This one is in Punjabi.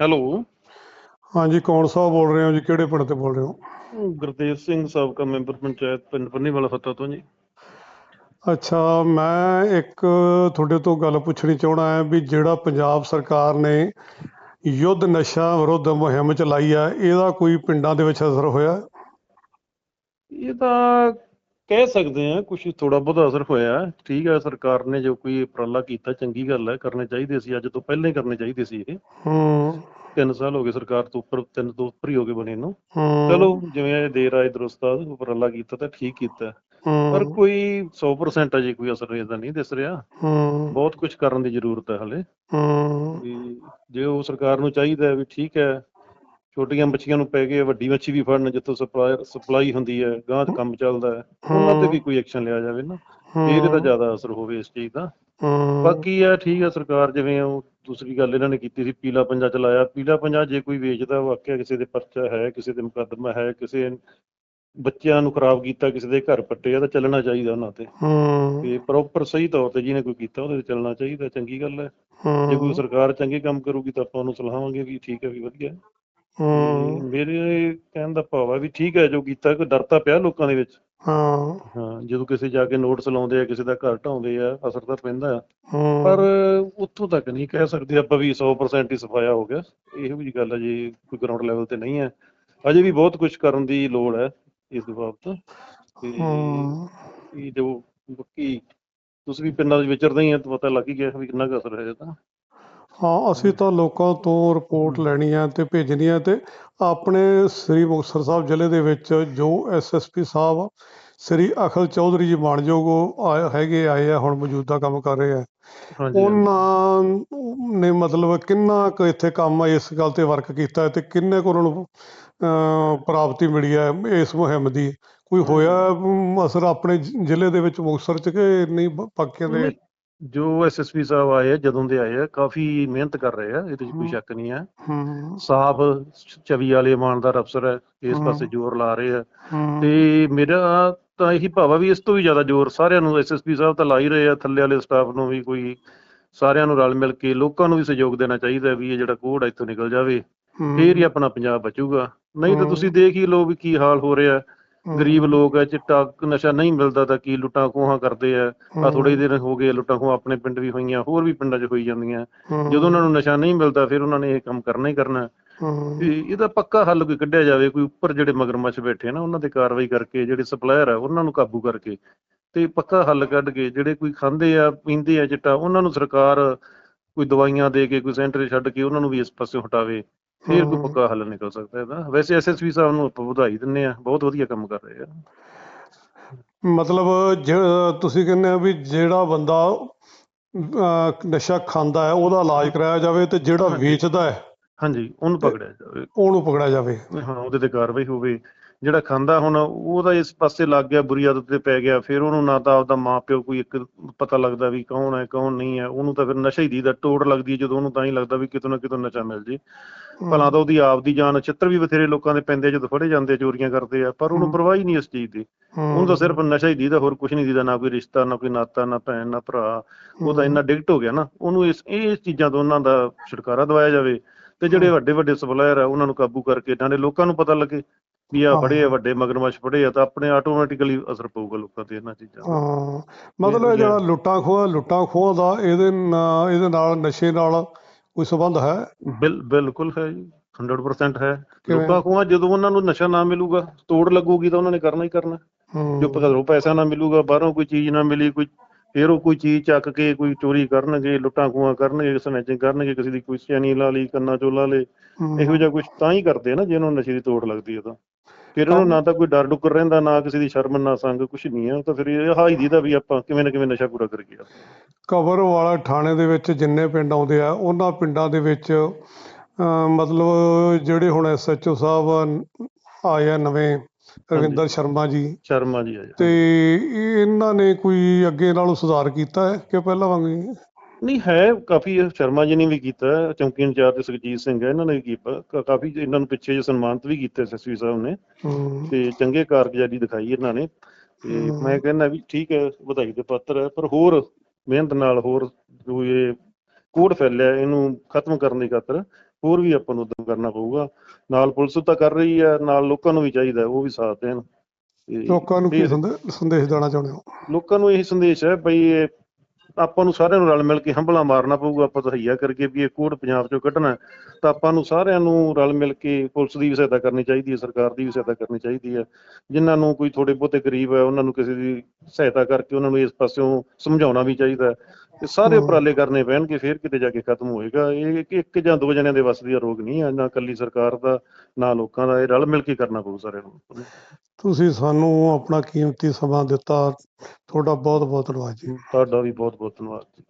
ਹੈਲੋ। ਹਾਂਜੀ ਕੌਣ ਸਾਹਿਬ ਬੋਲ ਰਹੇ ਹੋ ਜੀ? ਕਿਹੜੇ ਪਿੰਡ ਤੇ ਬੋਲ ਰਹੇ ਹੋ? ਗੁਰਦੇਵ ਸਿੰਘ ਸਾਬਕਾ ਮੈਂਬਰ ਪੰਚਾਇਤ ਪਿੰਡ ਪੰਨੀਵਾਲਾ ਫੱਤਾ ਤੋਂ ਜੀ। ਅੱਛਾ ਮੈਂ ਇੱਕ ਤੁਹਾਡੇ ਤੋਂ ਗੱਲ ਪੁੱਛਣੀ ਚਾਹਣਾ ਹੈ ਵੀ ਜਿਹੜਾ ਪੰਜਾਬ ਸਰਕਾਰ ਨੇ ਯੁੱਧ ਨਸ਼ਾ ਵਿਰੁੱਧ ਮੁਹਿੰਮ ਚਲਾਈ ਹੈ ਇਹਦਾ ਕੋਈ ਪਿੰਡਾਂ ਦੇ ਵਿੱਚ ਅਸਰ ਹੋਇਆ? ਇਹ ਤਾਂ ਕਹਿ ਸਕਦੇ ਆ ਕੁਝ ਥੋੜਾ ਬਹੁਤਾ ਅਸਰ ਹੋਇਆ। ਠੀਕ ਹੈ ਸਰਕਾਰ ਨੇ ਜੋ ਕੋਈ ਉਪਰਾਲਾ ਕੀਤਾ ਚੰਗੀ ਗੱਲ ਹੈ ਕਰਨੇ ਚਾਹੀਦੇ ਸੀ ਅੱਜ ਤੋਂ ਪਹਿਲਾਂ ਹੀ ਕਰਨੇ ਚਾਹੀਦੇ ਸੀ ਇਹ। ਹੂੰ। 3 ਸਾਲ ਹੋ ਗਏ ਸਰਕਾਰ ਤੋਂ ਉੱਪਰ ਤਿੰਨ ਤੋਂ ਉੱਪਰ ਹੀ ਹੋ ਗਏ ਬਣੇ ਨੂੰ। ਹੂੰ। ਚਲੋ ਜਿਵੇਂ ਇਹ ਦੇਰ ਆਏ ਦਰੁਸਤ ਉਪਰਾਲਾ ਕੀਤਾ ਤਾਂ ਠੀਕ ਕੀਤਾ। ਪਰ ਕੋਈ 100% ਅਜੇ ਕੋਈ ਅਸਰ ਇਹਦਾ ਨਹੀਂ ਦਿਸ ਰਿਹਾ। ਹੂੰ। ਬਹੁਤ ਕੁਝ ਕਰਨ ਦੀ ਜ਼ਰੂਰਤ ਹੈ ਹਲੇ। ਜੇ ਉਹ ਸਰਕਾਰ ਨੂੰ ਚਾਹੀਦਾ ਵੀ ਠੀਕ ਹੈ ਛੋਟੀਆਂ ਮੱਛੀਆਂ ਨੂੰ ਪੈ ਗਏ ਵੱਡੀ ਮੱਛੀ ਵੀ ਫੜਨ ਜਿੱਥੋਂ ਸਪਲਾਈ ਸਪਲਾਈ ਹੁੰਦੀ ਹੈ ਗਾਂਹ 'ਚ ਕੰਮ ਚੱਲਦਾ ਹੈ। ਉਹਨਾਂ ਤੇ ਵੀ ਕੋਈ ਐਕਸ਼ਨ ਲਿਆ ਜਾਵੇ ਨਾ। ਇਹਦਾ ਜ਼ਿਆਦਾ ਅਸਰ ਹੋਵੇ ਇਸ ਚੀਜ਼ ਦਾ। ਬਾਕੀ ਆ ਠੀਕ ਹੈ ਸਰਕਾਰ ਜਿਵੇਂ ਉਹ ਦੂਸਰੀ ਗੱਲ ਇਹਨਾਂ ਨੇ ਕੀਤੀ ਸੀ ਪੀਲਾ ਪੰਜਾ ਚਲਾਇਆ। ਪੀਲਾ ਪੰਜਾ ਜੇ ਕੋਈ ਵੇਚਦਾ ਵਾਕਿਆ ਕਿਸੇ ਦੇ ਪਰਚਾ ਹੈ ਕਿਸੇ ਦੇ ਮੁਕੱਦਮਾ ਹੈ ਕਿਸੇ ਬੱਚਿਆਂ ਨੂੰ ਖਰਾਬ ਕੀਤਾ ਕਿਸੇ ਦੇ ਘਰ ਪੱਟੇ ਆ ਤਾਂ ਚੱਲਣਾ ਚਾਹੀਦਾ ਉਹਨਾਂ ਤੇ। ਹੂੰ। ਤੇ ਪ੍ਰੋਪਰ ਸਹੀ ਤੌਰ ਤੇ ਜਿਹਨੇ ਕੋਈ ਕੀਤਾ ਉਹਦੇ ਤੇ ਚੱਲਣਾ ਚਾਹੀਦਾ ਚੰਗੀ ਗੱਲ ਹੈ। ਜੇ ਕੋਈ ਸਰਕਾਰ ਚੰਗੇ ਕੰਮ ਕਰੂਗੀ ਤਾਂ ਆਪਾਂ ਉਹਨੂੰ ਸਲਾਹਾਂਗੇ ਵੀ ਠੀਕ ਹੈ ਵੀ ਵਧੀਆ ਹੈ। ਮੇਰੇ ਕਹਿਣ ਦਾ ਭਾਵ ਹੈ ਵੀ ਠੀਕ ਹੈ ਜੋ ਕੀਤਾ ਕੋਈ ਡਰ ਤਾਂ ਪਿਆ ਲੋਕਾਂ ਦੇ ਵਿੱਚ? ਹਾਂ। ਹਾਂ ਜਦੋਂ ਕਿਸੇ ਜਾ ਕੇ ਨੋਟਿਸ ਲਾਉਂਦੇ ਆ ਕਿਸੇ ਦਾ ਘਰ ਢਾਉਂਦੇ ਆ ਅਸਰ ਤਾਂ ਪੈਂਦਾ ਆ। ਪਰ ਉੱਥੋਂ ਤੱਕ ਨਹੀਂ ਕਹਿ ਸਕਦੇ ਆਪਾਂ ਵੀ 100% ਹੀ ਸਫਾਇਆ ਹੋ ਗਿਆ। ਇਹੋ ਜਿਹੀ ਗੱਲ ਹੈ ਜੀ ਕੋਈ ਗਰਾਊਂਡ ਲੈਵਲ ਤੇ ਨਹੀਂ ਹੈ। ਅਜੇ ਵੀ ਬਹੁਤ ਕੁਝ ਕਰਨ ਦੀ ਲੋੜ ਹੈ ਇਸ ਬਾਬਤ। ਤੇ ਹੂੰ। ਇਹ ਜੋ ਬਾਕੀ ਤੁਸੀਂ ਵੀ ਪਿੰਡਾਂ ਵਿੱਚ ਵਿਚਰਦੇ ਹੀ ਆ ਤਾਂ ਪਤਾ ਲੱਗ ਹੀ ਗਿਆ ਵੀ ਕਿੰਨਾ ਕੁ ਅਸਰ ਹੈ ਇਹਦਾ ਹਾਂ ਅਸੀਂ ਤਾਂ ਲੋਕਾਂ ਤੋਂ ਰਿਪੋਰਟ ਲੈਣੀ ਹੈ ਤੇ ਭੇਜਣੀ ਹੈ ਤੇ ਆਪਣੇ ਸ੍ਰੀ ਮੁਕਤਸਰ ਸਾਹਿਬ ਜ਼ਿਲ੍ਹੇ ਦੇ ਵਿੱਚ ਜੋ ਐਸਐਸਪੀ ਸਾਹਿਬ ਸ੍ਰੀ ਅਖਲ ਚੌਧਰੀ ਜੀ ਮਾਨਯੋਗ ਆਏ ਹੈਗੇ ਆਏ ਆ ਹੁਣ ਮੌਜੂਦਾ ਕੰਮ ਕਰ ਰਹੇ ਆ। ਉਹਨਾਂ ਨੇ ਮਤਲਬ ਕਿੰਨਾ ਕੁ ਇੱਥੇ ਕੰਮ ਇਸ ਗੱਲ ਤੇ ਵਰਕ ਕੀਤਾ ਤੇ ਕਿੰਨੇ ਕੁ ਉਹਨਾਂ ਨੂੰ ਪ੍ਰਾਪਤੀ ਮਿਲੀ ਹੈ ਇਸ ਮੁਹਿੰਮ ਦੀ? ਕੋਈ ਹੋਇਆ ਅਸਰ ਆਪਣੇ ਜ਼ਿਲ੍ਹੇ ਦੇ ਵਿੱਚ ਮੁਕਤਸਰ ਚ ਕਿ ਨਹੀਂ ਬਾਕੀਆਂ ਦੇ? ਜੋ ਐਸਐਸਪੀ ਸਾਹਿਬ ਆਏ ਆ ਜਦੋਂ ਦੇ ਆਏ ਆ ਕਾਫੀ ਮਿਹਨਤ ਕਰ ਰਹੇ ਆ ਇਹਦੇ 'ਚ ਕੋਈ। ਸ਼ੱਕ ਨਹੀਂ ਹੂੰ। ਸਾਫ਼ ਛਵੀ ਵਾਲੇ ਇਮਾਨਦਾਰ ਅਫਸਰ ਹੈ ਇਸ। ਪਾਸੇ ਜ਼ੋਰ ਲਾ ਰਹੇ ਆ। ਤੇ ਮੇਰਾ ਤਾਂ ਇਹੀ ਭਾਵਾ ਵੀ ਇਸ ਤੋਂ ਵੀ ਜ਼ਿਆਦਾ ਜ਼ੋਰ ਸਾਰਿਆਂ ਨੂੰ ਐਸਐਸਪੀ ਸਾਹਿਬ ਤਾਂ ਲਾ ਹੀ ਰਹੇ ਆ ਥੱਲੇ ਵਾਲੇ ਸਟਾਫ ਨੂੰ ਵੀ ਕੋਈ ਸਾਰਿਆਂ ਨੂੰ ਰਲ ਮਿਲ ਕੇ ਲੋਕਾਂ ਨੂੰ ਵੀ ਸਹਿਯੋਗ ਦੇਣਾ ਚਾਹੀਦਾ ਵੀ ਇਹ ਜਿਹੜਾ ਕੋਡ ਇੱਥੋਂ ਨਿਕਲ ਜਾਵੇ। ਫੇਰ ਹੀ ਆਪਣਾ ਪੰਜਾਬ ਬਚੂਗਾ। ਨਹੀਂ ਤਾਂ। ਤੁਸੀਂ ਦੇਖ ਹੀ ਲਓ ਵੀ ਕੀ ਹਾਲ ਹੋ ਰਿਹਾ। ਹੂੰ, ਗਰੀਬ ਲੋਕ ਹੈ ਚਿੱਟਾ ਨਸ਼ਾ ਨਹੀਂ ਮਿਲਦਾ ਤਾਂ ਕੀ ਲੁੱਟਾਂ ਖੋਹਾਂ ਕਰਦੇ ਆ। ਆ ਥੋੜੇ ਦਿਨ ਹੋ ਗਏ ਲੁੱਟਾਂ ਖੋਹਾਂ ਆਪਣੇ ਪਿੰਡ ਵੀ ਹੋਈਆਂ ਹੋਰ ਵੀ ਪਿੰਡਾਂ 'ਚ ਹੋਈ ਜਾਂਦੀਆਂ। ਜਦੋਂ ਉਹਨਾਂ ਨੂੰ ਨਸ਼ਾ ਨਹੀਂ ਮਿਲਦਾ ਫਿਰ ਉਹਨਾਂ ਨੇ ਇਹ ਕੰਮ ਕਰਨਾ ਹੀ ਕਰਨਾ। ਇਹਦਾ ਪੱਕਾ ਹੱਲ ਕੋਈ ਕੱਢਿਆ ਜਾਵੇ ਕੋਈ ਉੱਪਰ ਜਿਹੜੇ ਮਗਰਮੱਛ ਬੈਠੇ ਨਾ ਉਹਨਾਂ ਤੇ ਕਾਰਵਾਈ ਕਰਕੇ ਜਿਹੜੇ ਸਪਲਾਇਰ ਆ ਉਹਨਾਂ ਨੂੰ ਕਾਬੂ ਕਰਕੇ ਤੇ ਪੱਕਾ ਹੱਲ ਕੱਢ ਕੇ ਜਿਹੜੇ ਕੋਈ ਖਾਂਦੇ ਆ ਪੀਂਦੇ ਆ ਚਿੱਟਾ ਉਹਨਾਂ ਨੂੰ ਸਰਕਾਰ ਕੋਈ ਦਵਾਈਆਂ ਦੇ ਕੇ ਕੋਈ ਸੈਂਟਰ ਛੱਡ ਕੇ ਉਹਨਾਂ ਨੂੰ ਵੀ ਇਸ ਪਾਸੇ ਹਟਾਵੇ। ਫਿਰ ਕੋਈ। ਪੱਕਾ ਹੱਲ ਨਿਕਲ ਸਕਦਾ ਇਹਦਾ। ਵੈਸੇ ਐਸਐਸਪੀ ਸਾਹਿਬ ਨੂੰ ਆਪਾਂ ਵਧਾਈ ਦਿੰਨੇ ਆ ਬਹੁਤ ਵਧੀਆ ਕੰਮ ਕਰ ਰਹੇ ਆ। ਮਤਲਬ ਤੁਸੀਂ ਕਹਿੰਦੇ ਆ ਵੀ ਜਿਹੜਾ ਬੰਦਾ ਨਸ਼ਾ ਖਾਂਦਾ ਹੈ ਉਹਦਾ ਇਲਾਜ ਕਰਾਇਆ ਜਾਵੇ ਤੇ ਜਿਹੜਾ। ਵੇਚਦਾ ਹੈ ਹਾਂਜੀ ਉਹਨੂੰ ਪਕੜਿਆ ਜਾਵੇ। ਉਹਨੂੰ ਪਕੜਿਆ ਜਾਵੇ। ਹਾਂ ਉਹਦੇ ਤੇ ਕਾਰਵਾਈ ਹੋਵੇ। ਜਿਹੜਾ ਖਾਂਦਾ ਹੁਣ ਉਹਦਾ ਇਸ ਪਾਸੇ ਲੱਗ ਗਿਆ ਬੁਰੀ ਆਦਤ ਤੇ ਪੈ ਗਿਆ ਫਿਰ ਉਹਨੂੰ ਨਾ ਤਾਂ ਆਪਦਾ ਮਾਪਿਓ ਕੋਈ ਇੱਕ ਪਤਾ ਲੱਗਦਾ ਵੀ ਕੌਣ ਹੈ ਕੌਣ ਨਹੀਂ ਹੈ ਉਹਨੂੰ ਤਾਂ ਫਿਰ ਨਸ਼ਾ ਹੀ ਦੀਦਾ ਟੋੜ ਲੱਗਦੀ ਹੈ ਜਦੋਂ ਉਹਨੂੰ ਤਾਂ ਹੀ ਲੱਗਦਾ ਵੀ ਕਿਤੋਂ ਨਾ ਕਿਤੋਂ ਨਸ਼ਾ ਮਿਲ ਜੇ। ਭਲਾ ਤਾਂ ਉਹਦੀ ਆਪ ਦੀ ਜਾਨ ਛਿੱਤਰ ਵੀ ਬਥੇਰੇ ਲੋਕਾਂ ਦੇ ਪੈਂਦੇ ਜਦੋਂ ਫੜੇ ਜਾਂਦੇ ਚੋਰੀਆਂ ਕਰਦੇ ਆ ਪਰ ਉਹਨੂੰ। ਪਰਵਾਹ ਹੀ ਨਹੀਂ ਇਸ ਚੀਜ਼ ਦੀ। ਉਹਨੂੰ ਤਾਂ ਸਿਰਫ ਨਸ਼ਾ ਹੀ ਦੀਦਾ ਹੋਰ ਕੁਝ ਨਹੀਂ ਦੀਦਾ ਨਾ ਕੋਈ ਰਿਸ਼ਤਾ ਨਾ ਕੋਈ ਨਾਤਾ ਨਾ ਭੈਣ ਨਾ ਭਰਾ ਉਹ ਤਾਂ ਇੰਨਾ ਡਿਕਟ ਹੋ ਗਿਆ ਨਾ ਉਹਨੂੰ ਇਸ ਇਹ ਚੀਜ਼ਾਂ ਤੋਂ ਉਹਨਾਂ ਦਾ ਛੁਟਕਾਰਾ ਦਿਵਾਇਆ ਜਾਵੇ ਤੇ ਜਿਹੜੇ। ਵੱਡੇ ਵੱਡੇ ਸਪਲਾਇਰ ਆ ਉਹਨਾਂ ਨੂੰ ਕਾਬੂ ਕਰਕੇ ਨਾਲੇ ਲੋਕਾਂ ਨੂੰ ਪਤਾ ਲੱਗੇ ਵੀ ਆ। ਫੜੇ ਆ ਵੱਡੇ ਮਗਰਮੱਛ ਫੜੇ ਆ ਤਾਂ ਆਪਣੇ ਆਟੋਮੈਟਿਕਲੀ ਅਸਰ ਪਊਗਾ ਲੋਕਾਂ ਤੇ ਇਹਨਾਂ ਚੀਜ਼ਾਂ ਦਾ ਹਾਂ ਮਤਲਬ ਇਹ ਜਿਹੜਾ ਲੁੱਟਾਂ ਖੋਹਾਂ ਲੁੱਟਾਂ ਖੋਹਾਂ ਦਾ ਇਹਦੇ ਨਾਲ ਇਹਦੇ ਨਾਲ ਨਸ਼ੇ ਨਾਲ ਕੋਈ ਸੰਬੰਧ ਹੈ? ਬਿਲ ਬਿਲਕੁਲ ਹੈ ਜੀ 100% ਹੈ? ਲੋਕਾਂ ਕੋਲ ਜਦੋਂ ਉਹਨਾਂ ਨੂੰ ਨਸ਼ਾ ਨਾ ਮਿਲੂਗਾ ਤੋੜ ਲੱਗੂਗੀ ਤਾਂ ਉਹਨਾਂ ਨੇ ਕਰਨਾ ਹੀ ਕਰਨਾ। ਜੋ ਘਰੋਂ ਪੈਸਾ ਨਾ ਮਿਲੂਗਾ ਬਾਹਰੋਂ ਕੋਈ ਚੀਜ਼ ਨਾ ਮਿਲੀ ਕੋਈ ਫਿਰ ਉਹ ਕੋਈ ਚੀਜ਼ ਚੱਕ ਕੇ ਕੋਈ ਚੋਰੀ ਕਰਨਗੇ ਲੁੱਟਾਂ ਖੋਹਾਂ ਕਰਨਗੇ ਸਨੈਚਿੰਗ ਕਰਨਗੇ ਕਿਸੇ ਦੀ ਕੋਈ ਚੈਨੀ ਲਾ ਲਈ ਕੰਨਾਂ ਚੋਂ ਲਾ ਇਹੋ ਜਿਹਾ ਕੁਝ ਤਾਂ ਹੀ ਕਰਦੇ ਆ ਨਾ ਜੇ ਉਹਨਾਂ ਨੂੰ ਨਸ਼ੇ ਦੀ ਤੋੜ ਲੱਗਦੀ ਹੈ ਤਾਂ। ਫਿਰ ਉਹਨੂੰ ਨਾ ਤਾਂ ਕੋਈ ਡਰ ਡੁੱਕਰ ਰਹਿੰਦਾ ਨਾ ਕਿਸੇ ਦੀ ਸ਼ਰਮ ਨਾ ਸੰਗ ਕੁਝ ਨਹੀਂ ਆ ਤਾਂ ਫਿਰ ਇਹ ਹਾਈ ਦੀ ਦਾ ਵੀ ਆਪਾਂ ਕਿਵੇਂ ਨਾ ਕਿਵੇਂ ਨਸ਼ਾ ਪੂਰਾ ਕਰ ਗਿਆ ਕਬਰ ਵਾਲਾ ਥਾਣੇ ਦੇ ਵਿੱਚ ਜਿੰਨੇ ਪਿੰਡ ਆਉਂਦੇ ਆ ਉਹਨਾਂ ਪਿੰਡਾਂ ਦੇ ਵਿੱਚ ਮਤਲਬ ਜਿਹੜੇ ਹੁਣ ਐਸਐਚਓ ਸਾਹਿਬ ਆਏ ਆ ਨਵੇਂ ਰਵਿੰਦਰ ਸ਼ਰਮਾ ਜੀ। ਸ਼ਰਮਾ ਜੀ ਤੇ ਇਹ- ਇਹਨਾਂ ਨੇ ਕੋਈ ਅੱਗੇ ਨਾਲੋਂ ਸੁਧਾਰ ਕੀਤਾ ਹੈ ਕਿ ਪਹਿਲਾਂ ਵਾਂਗ ਹੀ? ਨਹੀਂ ਹੈ ਕਾਫੀ ਸ਼ਰਮਾ ਜੀ ਨੇ ਵੀ ਕੀਤਾ ਚੌਂਕੀ ਇੰਚਾਰਜ ਸੁਖਜੀਤ ਸਿੰਘ ਹੈ ਇਹਨਾਂ ਨੇ ਵੀ ਕੀਤਾ ਕਾ- ਕਾਫੀ ਇਹਨਾਂ ਨੂੰ ਪਿੱਛੇ ਜੇ ਸਨਮਾਨਿਤ ਵੀ ਕੀਤਾ ਐਸਐਸਪੀ ਸਾਹਿਬ ਨੇ। ਹੂੰ, ਤੇ ਚੰਗੇ ਕਾਰਗੁਜ਼ਾਰੀ ਦਿਖਾਈ ਇਹਨਾਂ ਨੇ। ਤੇ ਹਮ। ਮੈਂ ਕਹਿੰਦਾ ਵੀ ਠੀਕ ਹੈ ਵਧਾਈ ਦੇ ਪਾਤਰ ਹੈ ਪਰ ਹੋਰ ਮਿਹਨਤ ਨਾਲ ਹੋਰ ਜੋ ਇਹ ਕੋਡ ਫੈਲਿਆ ਇਹਨੂੰ ਖਤਮ ਕਰਨ ਦੀ ਖਾਤਰ ਹੋਰ ਵੀ ਆਪਾਂ ਨੂੰ ਉਦਮ ਕਰਨਾ ਪਊਗਾ। ਨਾਲ ਪੁਲਿਸ ਤਾਂ ਕਰ ਰਹੀ ਹੈ ਨਾਲ ਲੋਕਾਂ ਨੂੰ ਵੀ ਚਾਹੀਦਾ ਉਹ ਵੀ ਸਾਥ ਦੇਣ। ਤੇ ਲੋਕਾਂ ਨੂੰ ਕੀ ਸੰਦੇ- ਸੰਦੇਸ਼ ਦੇਣਾ ਚਾਹੁੰਦੇ ਹੋ? ਲੋਕਾਂ ਨੂੰ ਇਹ ਸੰਦੇਸ਼ ਹੈ ਬਈ ਇਹ ਆਪਾਂ ਨੂੰ ਸਾਰਿਆਂ ਨੂੰ ਰਲ ਮਿਲ ਕੇ ਹੰਭਲਾ ਮਾਰਨਾ ਪਊਗਾ, ਆਪਾਂ ਤਹਈਆ ਕਰਕੇ ਵੀ ਇਹ ਕੋਡ ਪੰਜਾਬ ਚੋਂ ਕੱਢਣਾ ਤਾਂ ਆਪਾਂ ਨੂੰ ਸਾਰਿਆਂ ਨੂੰ ਰਲ ਮਿਲ ਕੇ ਪੁਲਿਸ ਦੀ ਵੀ ਸਹਾਇਤਾ ਕਰਨੀ ਚਾਹੀਦੀ ਹੈ, ਸਰਕਾਰ ਦੀ ਵੀ ਸਹਾਇਤਾ ਕਰਨੀ ਚਾਹੀਦੀ ਹੈ। ਜਿਨ੍ਹਾਂ ਨੂੰ ਕੋਈ ਥੋੜੇ ਬਹੁਤੇ ਗਰੀਬ ਹੈ, ਉਹਨਾਂ ਨੂੰ ਕਿਸੇ ਦੀ ਸਹਾਇਤਾ ਕਰਕੇ ਉਹਨਾਂ ਨੂੰ ਇਸ ਪਾਸਿਓਂ ਸਮਝਾਉਣਾ ਵੀ ਚਾਹੀਦਾ ਤੇ ਸਾਰੇ। ਉਪਰਾਲੇ ਕਰਨੇ ਪੈਣਗੇ ਫੇਰ ਕਿਤੇ ਜਾ ਕੇ ਖਤਮ ਹੋਏਗਾ। ਇਹ ਇੱਕ- ਇੱਕ ਜਾਂ ਦੋ ਜਣਿਆਂ ਦੇ ਵੱਸ ਦੀ ਰੋਗ ਨਹੀਂ ਹੈ ਨਾ ਇਕੱਲੀ ਸਰਕਾਰ ਦਾ ਨਾ ਲੋਕਾਂ ਦਾ ਇਹ ਰਲ ਮਿਲ ਕੇ ਕਰਨਾ ਪਊ ਸਾਰਿਆਂ ਨੂੰ। ਤੁਸੀਂ ਸਾਨੂੰ ਆਪਣਾ ਕੀਮਤੀ ਸਮਾਂ ਦਿੱਤਾ ਤੁਹਾਡਾ ਬਹੁਤ ਬਹੁਤ ਧੰਨਵਾਦ ਜੀ। ਤੁਹਾਡਾ ਵੀ ਬਹੁਤ ਬਹੁਤ ਧੰਨਵਾਦ ਜੀ।